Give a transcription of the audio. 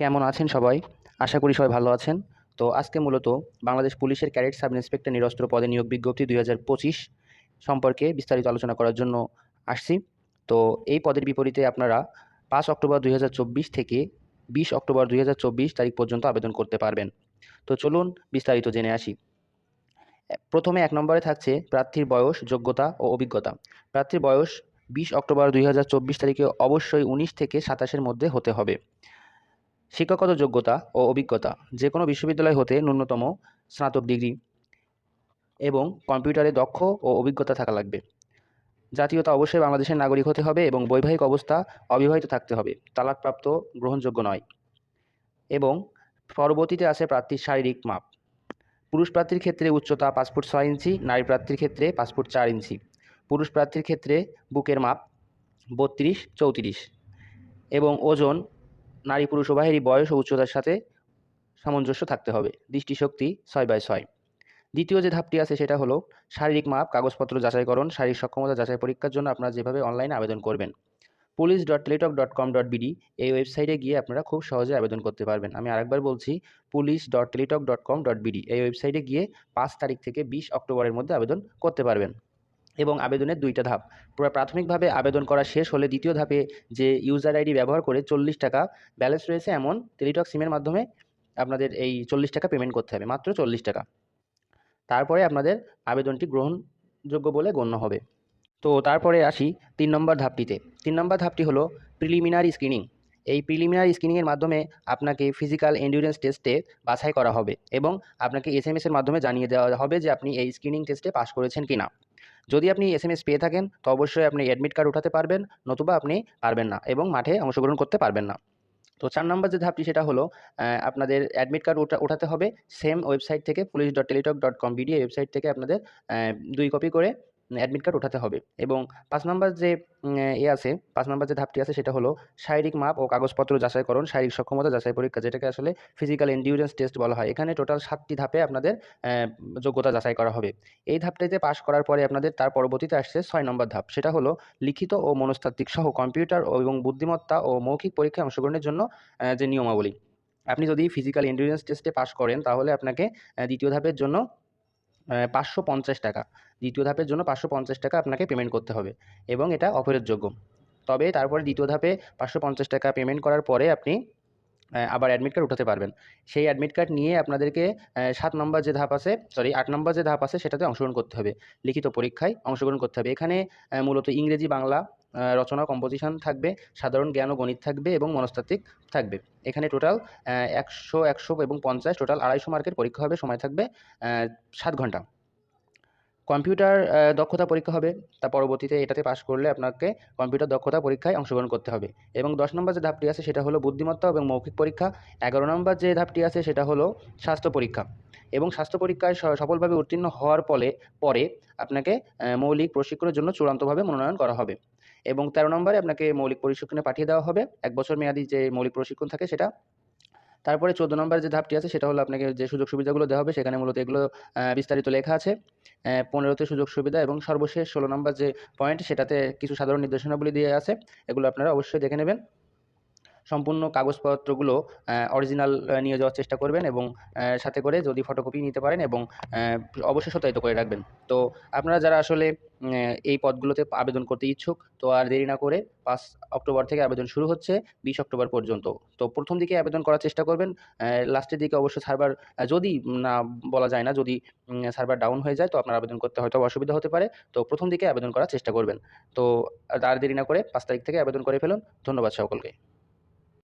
কেমন আছেন সবাই? আশা করি সবাই ভালো আছেন। তো আজকে মূলত বাংলাদেশ পুলিশের ক্যাডেট সাব ইন্সপেক্টর নিরস্ত্র পদে নিয়োগ বিজ্ঞপ্তি দুই হাজার পঁচিশ সম্পর্কে বিস্তারিত আলোচনা করার জন্য আসছি। তো এই পদের বিপরীতে আপনারা পাঁচ অক্টোবর দুই হাজার চব্বিশ থেকে বিশ অক্টোবর দুই হাজার চব্বিশ তারিখ পর্যন্ত আবেদন করতে পারবেন। তো চলুন বিস্তারিত জেনে আসি। প্রথমে এক নম্বরে থাকছে প্রার্থীর বয়স, যোগ্যতা ও অভিজ্ঞতা। প্রার্থীর বয়স বিশ অক্টোবর দুই হাজার চব্বিশ তারিখে অবশ্যই উনিশ থেকে সাতাশের মধ্যে হতে হবে। শিক্ষাগত যোগ্যতা ও অভিজ্ঞতা যে কোনো বিশ্ববিদ্যালয় হতে ন্যূনতম স্নাতক ডিগ্রি এবং কম্পিউটারে দক্ষ ও অভিজ্ঞতা থাকা লাগবে। জাতীয়তা অবশ্যই বাংলাদেশের নাগরিক হতে হবে এবং বৈবাহিক অবস্থা অবিবাহিত থাকতে হবে, তালাকপ্রাপ্ত গ্রহণযোগ্য নয়। এবং পরবর্তীতে আছে প্রার্থীর শারীরিক মাপ। পুরুষ প্রার্থীর ক্ষেত্রে উচ্চতা পাসপোর্ট ছয় ইঞ্চি, নারী প্রার্থীর ক্ষেত্রে পাসপোর্ট চার ইঞ্চি। পুরুষ প্রার্থীর ক্ষেত্রে বুকের মাপ বত্রিশ, চৌত্রিশ এবং ওজন নারী পুরুষ উভয়েরই বয়স ও উচ্চতার সাথে সামঞ্জস্য থাকতে হবে। দৃষ্টিশক্তি ছয় বাই ছয়। দ্বিতীয় যে ধাপটি আছে সেটা হলো শারীরিক মাপ, কাগজপত্র যাচাইকরণ, শারীরিক সক্ষমতা যাচাই পরীক্ষার জন্য আপনারা যেভাবে অনলাইনে আবেদন করবেন। Police dot Teletalk dot com dot BD এই ওয়েবসাইটে গিয়ে আপনারা খুব সহজে আবেদন করতে পারবেন। আমি আরেকবার বলছি, police dot Teletalk dot com dot BD এই ওয়েবসাইটে গিয়ে পাঁচ তারিখ থেকে বিশ অক্টোবরের মধ্যে আবেদন করতে পারবেন। এবং আবেদনের দুইটা ধাপ। পুরো প্রাথমিকভাবে আবেদন করা শেষ হলে দ্বিতীয় ধাপে যে ইউজার আইডি ব্যবহার করে চল্লিশ টাকা ব্যালেন্স রয়েছে এমন টেলিটক সিমের মাধ্যমে আপনাদের এই চল্লিশ টাকা পেমেন্ট করতে হবে, মাত্র চল্লিশ টাকা। তারপরে আপনাদের আবেদনটি গ্রহণযোগ্য বলে গণ্য হবে। তো তারপরে আসি তিন নম্বর ধাপটিতে। তিন নম্বর ধাপটি হলো প্রিলিমিনারি স্ক্রিনিং এই প্রিলিমিনারি স্ক্রিনিংয়ের মাধ্যমে আপনাকে ফিজিক্যাল এন্ডুরেন্স টেস্টে বাছাই করা হবে এবং আপনাকে এস এসের মাধ্যমে জানিয়ে দেওয়া হবে যে আপনি এই স্ক্রিনিং টেস্টে পাস করেছেন কি না যদি আপনি এস এম এস পেয়ে থাকেন, তো অবশ্যই আপনি অ্যাডমিট কার্ড উঠাতে পারবেন, নতুবা আপনি পারবেন না এবং মাঠে অংশগ্রহণ করতে পারবেন না। তো চার নম্বর যে ধাপটি সেটা হলো আপনাদের অ্যাডমিট কার্ড উঠা ওঠাতে হবে। সেম ওয়েবসাইট থেকে police dot Teletalk dot com BD website থেকে আপনাদের দুই কপি করে অ্যাডমিট কার্ড ওঠাতে হবে। এবং পাঁচ নম্বর যে এ আছে, পাঁচ নম্বর যে ধাপটি আছে সেটা হলো শারীরিক মাপ ও কাগজপত্র যাচাইকরণ, শারীরিক সক্ষমতা যাচাই পরীক্ষা, যেটাকে আসলে ফিজিক্যাল এন্ডিউরেন্স টেস্ট বলা হয়। এখানে টোটাল সাতটি ধাপে আপনাদের যোগ্যতা যাচাই করা হবে। এই ধাপটিতে পাশ করার পরে আপনাদের তার পরবর্তীতে আসছে ছয় নম্বর ধাপ। সেটা হলো লিখিত ও মনস্তাত্ত্বিক সহ কম্পিউটার এবং বুদ্ধিমত্তা ও মৌখিক পরীক্ষায় অংশগ্রহণের জন্য যে নিয়মাবলী। আপনি যদি ফিজিক্যাল এন্ডিউরেন্স টেস্টে পাশ করেন, তাহলে আপনাকে দ্বিতীয় ধাপের জন্য পাঁচশো পঞ্চাশ টাকা। দ্বিতীয় ধাপের জন্য পাঁচশো পঞ্চাশ টাকা আপনাকে পেমেন্ট করতে হবে এবং এটা অফারের তবে তারপরে দ্বিতীয় ধাপে পাঁচশো পঞ্চাশ টাকা পেমেন্ট করার পরে আপনি আবার অ্যাডমিট কার্ড উঠাতে পারবেন। সেই অ্যাডমিট কার্ড নিয়ে আপনাদেরকে সাত নম্বর যে ধাপ আছে সরি আট নম্বর যে ধাপ আছে, সেটাতে অংশগ্রহণ করতে হবে। লিখিত পরীক্ষায় অংশগ্রহণ করতে হবে। এখানে মূলত ইংরেজি, বাংলা রচনা কম্পোজিশন থাকবে, সাধারণ জ্ঞান ও গণিত থাকবে এবং মনস্তাত্ত্বিক থাকবে। এখানে টোটাল একশো একশো এবং পঞ্চাশ টোটাল আড়াইশো মার্কের পরীক্ষা হবে, সময় থাকবে সাত ঘণ্টা। কম্পিউটার দক্ষতা পরীক্ষা হবে, তা পরবর্তীতে এটাতে পাশ করলে আপনাকে কম্পিউটার দক্ষতা পরীক্ষায় অংশগ্রহণ করতে হবে। এবং দশ নম্বর যে ধাপটি আছে, সেটা হলো বুদ্ধিমত্তা এবং মৌখিক পরীক্ষা। এগারো নম্বর যে ধাপটি আছে, সেটা হলো স্বাস্থ্য পরীক্ষা। এবং স্বাস্থ্য পরীক্ষায় সফলভাবে উত্তীর্ণ হওয়ার ফলে পরে আপনাকে মৌলিক প্রশিক্ষণের জন্য চূড়ান্তভাবে মনোনয়ন করা হবে। এবং তেরো নম্বরে আপনাকে মৌলিক প্রশিক্ষণে পাঠিয়ে দেওয়া হবে। এক বছর মেয়াদি যে মৌলিক প্রশিক্ষণ থাকে সেটা। তারপরে চোদ্দ নম্বর যে ধাপটি আছে সেটা হলো আপনাকে যে সুযোগ সুবিধাগুলো দেওয়া হবে সেখানে মূলত এগুলো বিস্তারিত লেখা আছে। পনেরোতে সুযোগ সুবিধা এবং সর্বশেষ ষোলো নম্বর যে পয়েন্ট সেটাতে কিছু সাধারণ নির্দেশনাবলী দিয়ে আছে। এগুলো আপনারা অবশ্যই দেখে নেবেন। সম্পূর্ণ কাগজপত্রগুলো অরিজিনাল নিয়ে যাওয়ার চেষ্টা করবেন এবং সাথে করে যদি ফটোকপি নিতে পারেন এবং অবশ্যই সত্যায়িত করে রাখবেন। তো আপনারা যারা আসলে এই পদগুলোতে আবেদন করতে ইচ্ছুক, তো আর দেরি না করে পাঁচ অক্টোবর থেকে আবেদন শুরু হচ্ছে, বিশ অক্টোবর পর্যন্ত। তো প্রথম দিকে আবেদন করার চেষ্টা করবেন লাস্টের দিকে অবশ্য সার্ভার যদি না বলা যায় না, যদি সার্ভার ডাউন হয়ে যায়, তো আপনার আবেদন করতে হয়তো অসুবিধা হতে পারে। তো প্রথম দিকে আবেদন করার চেষ্টা করবেন। তো আর দেরি না করে পাঁচ তারিখ থেকে আবেদন করে ফেলুন। ধন্যবাদ সকলকে।